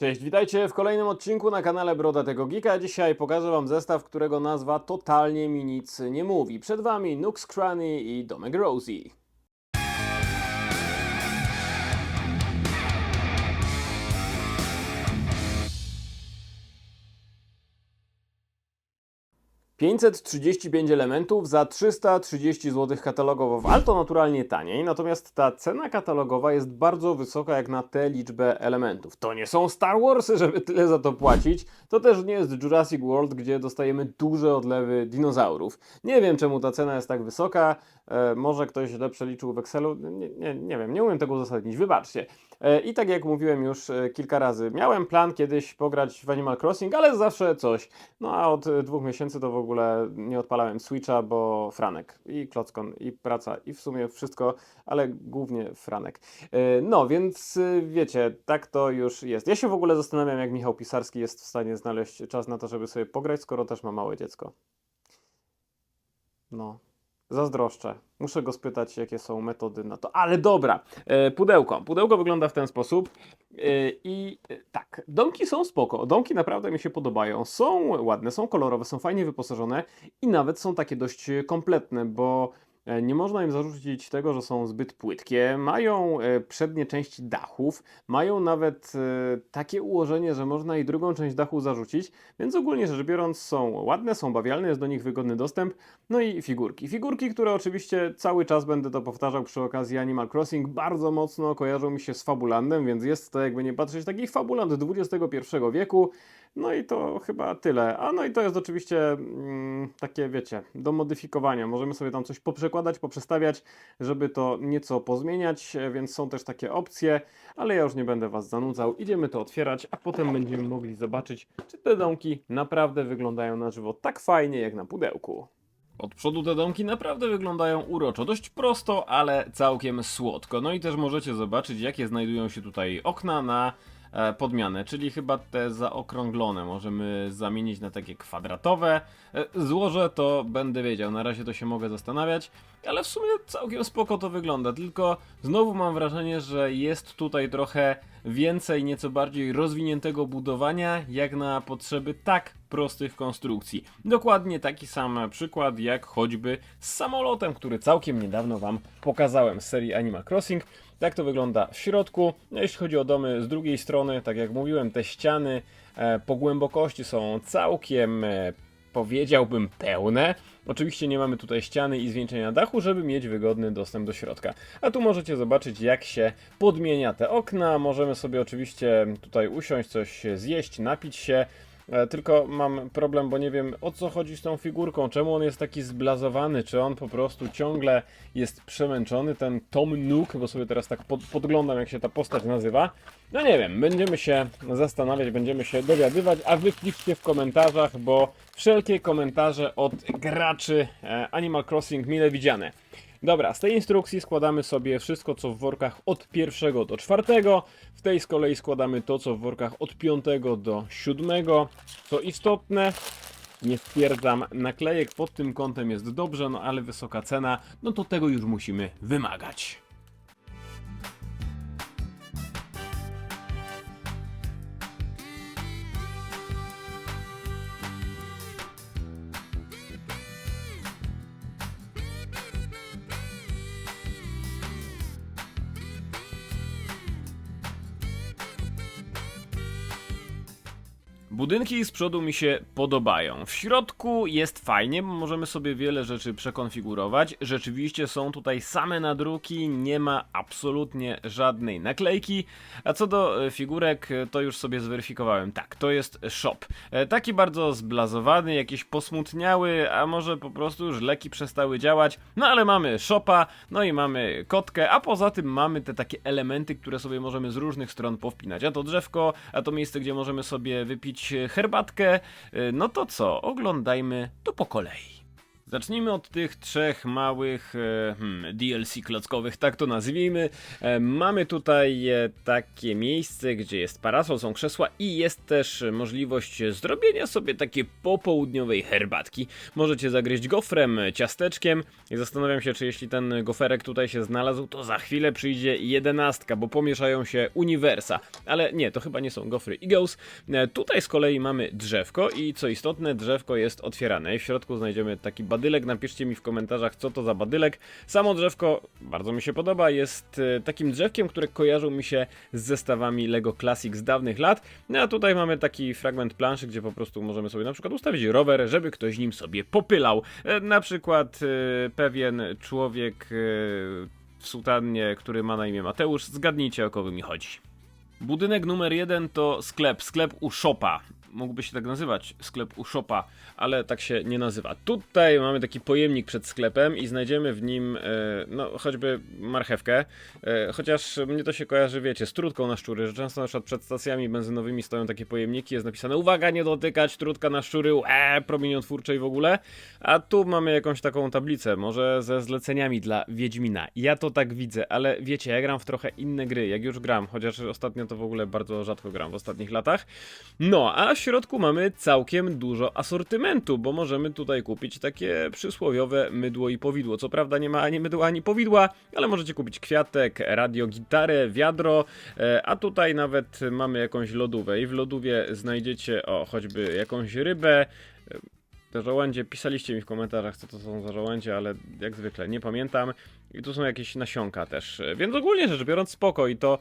Cześć, witajcie w kolejnym odcinku na kanale Brodatego Geeka. Dzisiaj pokażę wam zestaw, którego nazwa totalnie mi nic nie mówi. Przed wami Nux Cranny i Domek Rosie. ...535 elementów za 330 zł katalogowo, ale to naturalnie taniej, natomiast ta cena katalogowa jest bardzo wysoka jak na tę liczbę elementów. To nie są Star Warsy, żeby tyle za to płacić, to też nie jest Jurassic World, gdzie dostajemy duże odlewy dinozaurów. Nie wiem czemu ta cena jest tak wysoka, e, może ktoś źle przeliczył w Excelu, nie, nie, nie wiem, nie umiem tego uzasadnić, wybaczcie. E, I tak jak mówiłem już e, kilka razy, miałem plan kiedyś pograć w Animal Crossing, ale zawsze coś. No a od dwóch miesięcy to w ogóle nie odpalałem Switcha, bo Franek i Klockon i praca i w sumie wszystko, ale głównie Franek. E, No więc e, wiecie, tak to już jest. Ja się w ogóle zastanawiam, jak Michał Pisarski jest w stanie znaleźć czas na to, żeby sobie pograć, skoro też ma małe dziecko. No, Zazdroszczę. Muszę go spytać, jakie są metody na to. Ale dobra, e, pudełko. Pudełko wygląda w ten sposób. E, I e, tak, domki są spoko. Domki naprawdę mi się podobają. Są ładne, są kolorowe, są fajnie wyposażone i nawet są takie dość kompletne, bo nie można im zarzucić tego, że są zbyt płytkie. Mają e, przednie części dachów, mają nawet e, takie ułożenie, że można i drugą część dachu zarzucić, więc ogólnie rzecz biorąc są ładne, są bawialne, jest do nich wygodny dostęp. No i figurki. Figurki, które oczywiście cały czas będę to powtarzał przy okazji Animal Crossing, bardzo mocno kojarzą mi się z Fabulandem, więc jest to jakby nie patrzeć taki Fabuland XXI wieku. No i to chyba tyle. A no i to jest oczywiście mm, takie, wiecie, do modyfikowania. Możemy sobie tam coś poprzekładać, poprzestawiać, żeby to nieco pozmieniać, e, więc są też takie opcje, ale ja już nie będę Was zanudzał. Idziemy to otwierać, a potem będziemy mogli zobaczyć, czy te domki naprawdę wyglądają na żywo tak fajnie jak na pudełku. Od przodu te domki naprawdę wyglądają uroczo, dość prosto, ale całkiem słodko. No i też możecie zobaczyć, jakie znajdują się tutaj okna na podmianę, czyli chyba te zaokrąglone. Możemy zamienić na takie kwadratowe. E, złożę to będę wiedział, na razie to się mogę zastanawiać, ale w sumie całkiem spoko to wygląda, tylko znowu mam wrażenie, że jest tutaj trochę więcej, nieco bardziej rozwiniętego budowania, jak na potrzeby tak prostych konstrukcji. Dokładnie taki sam przykład, jak choćby z samolotem, który całkiem niedawno Wam pokazałem z serii Animal Crossing. Tak to wygląda w środku. Jeśli chodzi o domy z drugiej strony, tak jak mówiłem, te ściany e, po głębokości są całkiem e, powiedziałbym pełne. Oczywiście nie mamy tutaj ściany i zwieńczenia dachu, żeby mieć wygodny dostęp do środka. A tu możecie zobaczyć jak się podmienia te okna. Możemy sobie oczywiście tutaj usiąść, coś zjeść, napić się. E, Tylko mam problem, bo nie wiem o co chodzi z tą figurką. Czemu on jest taki zblazowany? Czy on po prostu ciągle jest przemęczony? Ten Tom Nook, bo sobie teraz tak pod, podglądam, jak się ta postać nazywa. No nie wiem, będziemy się zastanawiać, będziemy się dowiadywać, a wy piszcie w komentarzach, bo wszelkie komentarze od graczy e, Animal Crossing mile widziane. Dobra, z tej instrukcji składamy sobie wszystko, co w workach od pierwszego do czwartego. W tej z kolei składamy to, co w workach od piątego do siódmego. Co istotne, nie stwierdzam, naklejek pod tym kątem jest dobrze, no ale wysoka cena, no to tego już musimy wymagać. Budynki z przodu mi się podobają. W środku jest fajnie, bo możemy sobie wiele rzeczy przekonfigurować. Rzeczywiście są tutaj same nadruki, nie ma absolutnie żadnej naklejki. A co do e, figurek, e, to już sobie zweryfikowałem. Tak, to jest shop. E, Taki bardzo zblazowany, jakiś posmutniały, a może po prostu już leki przestały działać. No ale mamy shopa, no i mamy kotkę, a poza tym mamy te takie elementy, które sobie możemy z różnych stron powpinać. A to drzewko, a to miejsce, gdzie możemy sobie wypić herbatkę. Y, No to co, oglądajmy to po kolei. Zacznijmy od tych trzech małych e, hmm, DLC klockowych, tak to nazwijmy. E, mamy tutaj e, takie miejsce, gdzie jest parasol, są krzesła i jest też możliwość zrobienia sobie takiej popołudniowej herbatki. Możecie zagryźć gofrem, ciasteczkiem i zastanawiam się, czy jeśli ten goferek tutaj się znalazł, to za chwilę przyjdzie jedenastka, bo pomieszają się uniwersa. Ale nie, to chyba nie są gofry Eagles. Tutaj z kolei mamy drzewko i co istotne, drzewko jest otwierane w środku znajdziemy taki badylek. Napiszcie mi w komentarzach, co to za badylek. Samo drzewko bardzo mi się podoba, jest e, takim drzewkiem, które kojarzą mi się z zestawami Lego Classic z dawnych lat. No a tutaj mamy taki fragment planszy, gdzie po prostu możemy sobie na przykład ustawić rower, żeby ktoś nim sobie popylał. E, Na przykład e, pewien człowiek w sutannie, który ma na imię Mateusz. Zgadnijcie o kogo mi chodzi. Budynek numer jeden to sklep, sklep u Shopa. Mógłby się tak nazywać, sklep u Shopa, ale tak się nie nazywa. Tutaj mamy taki pojemnik przed sklepem i znajdziemy w nim, e, no choćby marchewkę, e, chociaż mnie to się kojarzy, wiecie, z trutką na szczury, że często na przykład przed stacjami benzynowymi stoją takie pojemniki, jest napisane uwaga, nie dotykać, trutka na szczury, eee, promieniotwórcze i w ogóle, a tu mamy jakąś taką tablicę, może ze zleceniami dla Wiedźmina. Ja to tak widzę, ale wiecie, ja gram w trochę inne gry, jak już gram, chociaż ostatnio to w ogóle bardzo rzadko gram w ostatnich latach. No, a w środku mamy całkiem dużo asortymentu, bo możemy tutaj kupić takie przysłowiowe mydło i powidło. Co prawda nie ma ani mydła, ani powidła, ale możecie kupić kwiatek, radio, gitarę, wiadro, e, a tutaj nawet mamy jakąś lodówę i w lodówie znajdziecie, o, choćby jakąś rybę, te żołędzie, pisaliście mi w komentarzach, co to są za żołędzie, ale jak zwykle nie pamiętam. I tu są jakieś nasionka też. Więc ogólnie rzecz biorąc spoko i to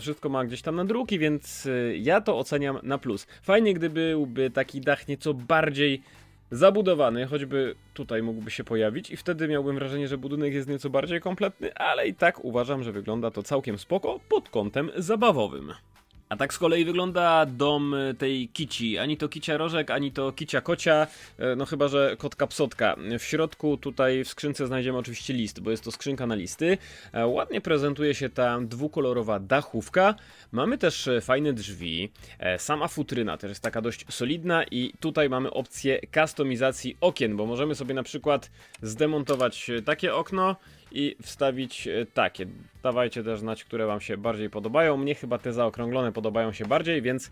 wszystko ma gdzieś tam na druki, więc e, ja to oceniam na plus. Fajnie gdyby byłby taki dach nieco bardziej zabudowany, choćby tutaj mógłby się pojawić i wtedy miałbym wrażenie, że budynek jest nieco bardziej kompletny, ale i tak uważam, że wygląda to całkiem spoko pod kątem zabawowym. A tak z kolei wygląda dom y, tej kici. Ani to kicia rożek, ani to kicia kocia, e, no chyba, że kotka psotka. W środku tutaj w skrzynce znajdziemy oczywiście list, bo jest to skrzynka na listy. E, Ładnie prezentuje się ta dwukolorowa dachówka. Mamy też e, fajne drzwi. E, Sama futryna też jest taka dość solidna i tutaj mamy opcję kustomizacji okien, bo możemy sobie na przykład zdemontować e, takie okno i wstawić e, takie. Dawajcie też znać, które Wam się bardziej podobają. Mnie chyba te zaokrąglone podobają się bardziej, więc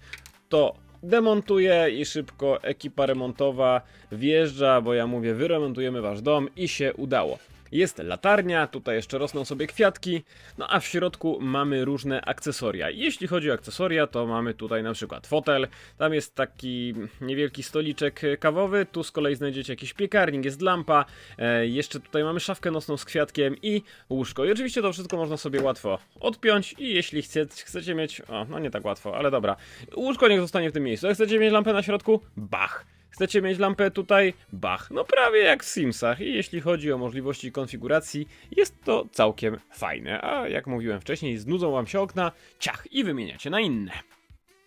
to demontuję i szybko ekipa remontowa wjeżdża, bo ja mówię, wyremontujemy Wasz dom i się udało. Jest latarnia, tutaj jeszcze rosną sobie kwiatki, no a w środku mamy różne akcesoria. Jeśli chodzi o akcesoria, to mamy tutaj na przykład fotel, tam jest taki niewielki stoliczek kawowy, tu z kolei znajdziecie jakiś piekarnik, jest lampa, e, jeszcze tutaj mamy szafkę nocną z kwiatkiem i łóżko. I oczywiście to wszystko można sobie łatwo odpiąć i jeśli chce, chcecie mieć, o no nie tak łatwo, ale dobra, łóżko niech zostanie w tym miejscu. Jak chcecie mieć lampę na środku, bach. Chcecie mieć lampę tutaj? Bach. No prawie jak w Simsach i jeśli chodzi o możliwości konfiguracji, jest to całkiem fajne. A jak mówiłem wcześniej, znudzą wam się okna, ciach i wymieniacie na inne.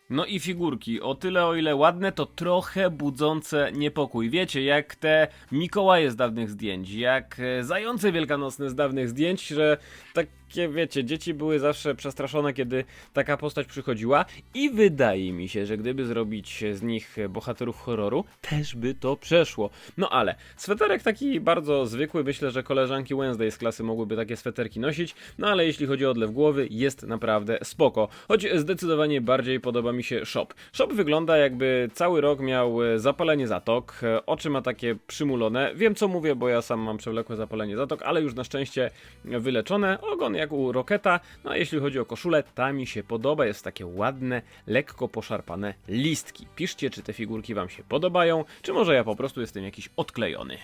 No i figurki, o tyle o ile ładne, to trochę budzące niepokój. Wiecie, jak te Mikołaje z dawnych zdjęć, jak e, zające wielkanocne z dawnych zdjęć, że takie, wiecie, dzieci były zawsze przestraszone, kiedy taka postać przychodziła i wydaje mi się, że gdyby zrobić z nich bohaterów horroru, też by to przeszło. No ale, sweterek taki bardzo zwykły, myślę, że koleżanki Wednesday z klasy mogłyby takie sweterki nosić, no ale jeśli chodzi o odlew głowy, jest naprawdę spoko. Choć zdecydowanie bardziej podoba mi się shop. Shop wygląda jakby cały rok miał e, zapalenie zatok, e, oczy ma takie przymulone. Wiem co mówię, bo ja sam mam przewlekłe zapalenie zatok, ale już na szczęście wyleczone. Ogon jak u Roketa. No a jeśli chodzi o koszulę, ta mi się podoba. Jest takie ładne, lekko poszarpane listki. Piszcie, czy te figurki wam się podobają, czy może ja po prostu jestem jakiś odklejony.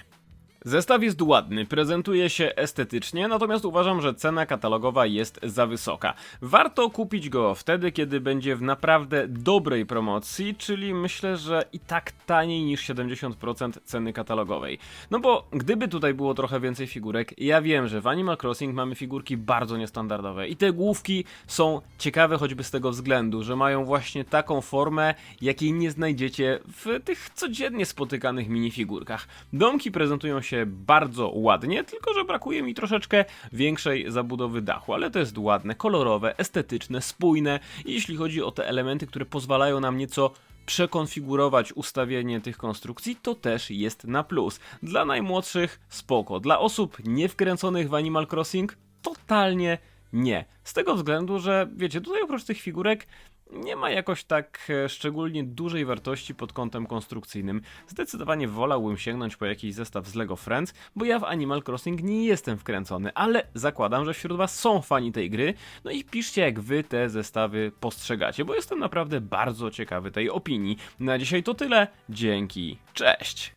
Zestaw jest ładny, prezentuje się estetycznie, natomiast uważam, że cena katalogowa jest za wysoka. Warto kupić go wtedy, kiedy będzie w naprawdę dobrej promocji, czyli myślę, że i tak taniej niż 70% ceny katalogowej. No bo gdyby tutaj było trochę więcej figurek, ja wiem, że w Animal Crossing mamy figurki bardzo niestandardowe i te główki są ciekawe choćby z tego względu, że mają właśnie taką formę, jakiej nie znajdziecie w tych codziennie spotykanych minifigurkach. Domki prezentują się bardzo ładnie, tylko że brakuje mi troszeczkę większej zabudowy dachu, ale to jest ładne, kolorowe, estetyczne, spójne i jeśli chodzi o te elementy, które pozwalają nam nieco przekonfigurować ustawienie tych konstrukcji, to też jest na plus. Dla najmłodszych spoko, dla osób niewkręconych w Animal Crossing totalnie nie. Z tego względu, że wiecie, tutaj oprócz tych figurek nie ma jakoś tak e, szczególnie dużej wartości pod kątem konstrukcyjnym. Zdecydowanie wolałbym sięgnąć po jakiś zestaw z Lego Friends, bo ja w Animal Crossing nie jestem wkręcony, ale zakładam, że wśród Was są fani tej gry. No i piszcie, jak Wy te zestawy postrzegacie, bo jestem naprawdę bardzo ciekawy tej opinii. Na dzisiaj to tyle. Dzięki. Cześć!